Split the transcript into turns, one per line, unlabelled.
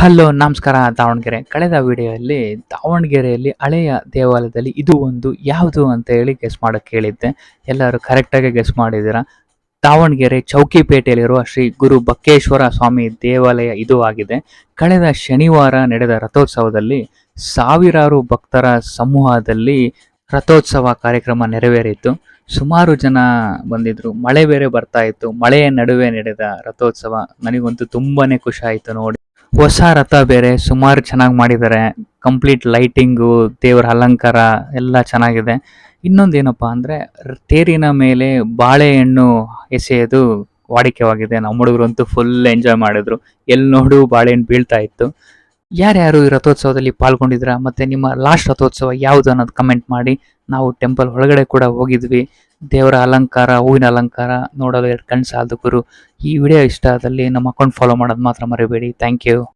Hello, ನಮಸ್ಕಾರ, ದಾವಣಗೆರೆ. ಕಳೆದ ವಿಡಿಯೋದಲ್ಲಿ ದಾವಣಗೆರೆಯಲ್ಲಿ ಹಳೆಯ ದೇವಾಲಯದಲ್ಲಿ ಇದು ಒಂದು ಯಾವುದು ಅಂತ ಹೇಳಿ ಗೆಸ್ ಮಾಡೋಕ್ಕೆ ಹೇಳಿದ್ದೆ ಎಲ್ಲರೂ ಕರೆಕ್ಟಾಗಿ ಗೆಸ್ ಮಾಡಿದ್ದೀರಾ? ದಾವಣಗೆರೆ ಚೌಕಿಪೇಟೆಯಲ್ಲಿರುವ ಶ್ರೀ ಗುರು ಬಕ್ಕೇಶ್ವರ ಸ್ವಾಮಿ ದೇವಾಲಯ ಇದು ಆಗಿದೆ. ಕಳೆದ ಶನಿವಾರ ನಡೆದ ರಥೋತ್ಸವದಲ್ಲಿ ಸಾವಿರಾರು ಭಕ್ತರ ಸಮೂಹದಲ್ಲಿ ರಥೋತ್ಸವ ಕಾರ್ಯಕ್ರಮ ನೆರವೇರಿತ್ತು ಸುಮಾರು ಜನ ಬಂದಿದ್ರು. ಮಳೆ ಬೇರೆ ಬರ್ತಾ ಇತ್ತು. ಮಳೆಯ ನಡುವೆ ನಡೆದ ರಥೋತ್ಸವ ನನಗಂತೂ ತುಂಬಾನೇ ಖುಷಿ ಆಯಿತು ನೋಡಿ. ಹೊಸ ರಥ ಬೇರೆ, ಸುಮಾರು ಚೆನ್ನಾಗಿ ಮಾಡಿದ್ದಾರೆ ಕಂಪ್ಲೀಟ್ ಲೈಟಿಂಗು ದೇವರ ಅಲಂಕಾರ ಎಲ್ಲ ಚೆನ್ನಾಗಿದೆ. ಇನ್ನೊಂದು ಏನಪ್ಪ ಅಂದರೆ, ತೇರಿನ ಮೇಲೆ ಬಾಳೆಹಣ್ಣು ಎಸೆಯೋದು ವಾಡಿಕೆವಾಗಿದೆ. ನಮ್ಮ ಹುಡುಗರಂತೂ ಫುಲ್ ಎಂಜಾಯ್ ಮಾಡಿದ್ರು. ಎಲ್ಲಿ ನೋಡು ಬಾಳೆಹಣ್ಣು ಬೀಳ್ತಾ ಇತ್ತು. ಯಾರ್ಯಾರು ಈ ರಥೋತ್ಸವದಲ್ಲಿ ಪಾಲ್ಗೊಂಡಿದ್ರ, ಮತ್ತು ನಿಮ್ಮ ಲಾಸ್ಟ್ ರಥೋತ್ಸವ ಯಾವುದು ಅನ್ನೋದು ಕಮೆಂಟ್ ಮಾಡಿ. ನಾವು ಟೆಂಪಲ್ ಒಳಗಡೆ ಕೂಡ ಹೋಗಿದ್ವಿ. ದೇವರ ಅಲಂಕಾರ, ಹೂವಿನ ಅಲಂಕಾರ ನೋಡಲು ಎರಡು ಕಣ್ಣು ಸಾಲದು ಗುರು. ಈ ವಿಡಿಯೋ ಇಷ್ಟ ಆದಲ್ಲಿ ನಮ್ಮ ಅಕೌಂಟ್ ಫಾಲೋ ಮಾಡೋದು ಮಾತ್ರ ಮರಿಬೇಡಿ. Thank you